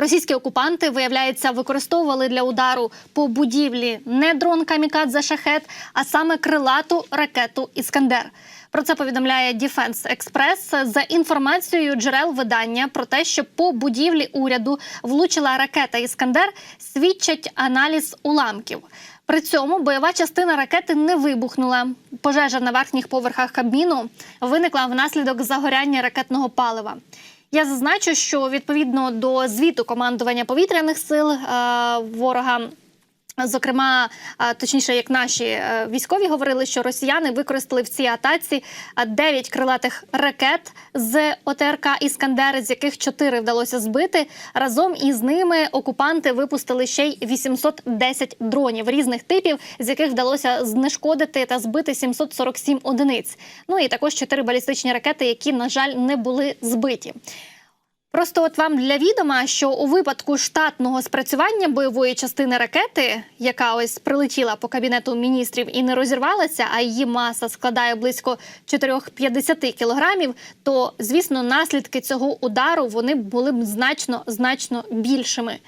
Російські окупанти, виявляється, використовували для удару по будівлі не дрон камікадзе шахет, а саме крилату ракету Іскандер. Про це повідомляє Defense Express за інформацією джерел видання про те, що по будівлі уряду влучила ракета Іскандер, свідчать аналіз уламків. При цьому бойова частина ракети не вибухнула. Пожежа на верхніх поверхах кабіну виникла внаслідок загоряння ракетного палива. Я зазначу, що відповідно до звіту командування повітряних сил е, ворога. Зокрема, точніше, як наші е, військові говорили, що росіяни використали в цій атаці 9 крилатих ракет з ОТРК Іскандер, з яких 4 вдалося збити. Разом із ними окупанти випустили ще й 810 дронів різних типів, з яких вдалося знешкодити та збити 747 одиниць. Ну і також 4 балістичні ракети, які, на жаль, не були збиті. Просто от вам для відома, що у випадку штатного спрацювання бойової частини ракети, яка ось прилетіла по кабінету міністрів і не розірвалася, а її маса складає близько 450 кілограмів, то звісно наслідки цього удару вони були б значно значно більшими.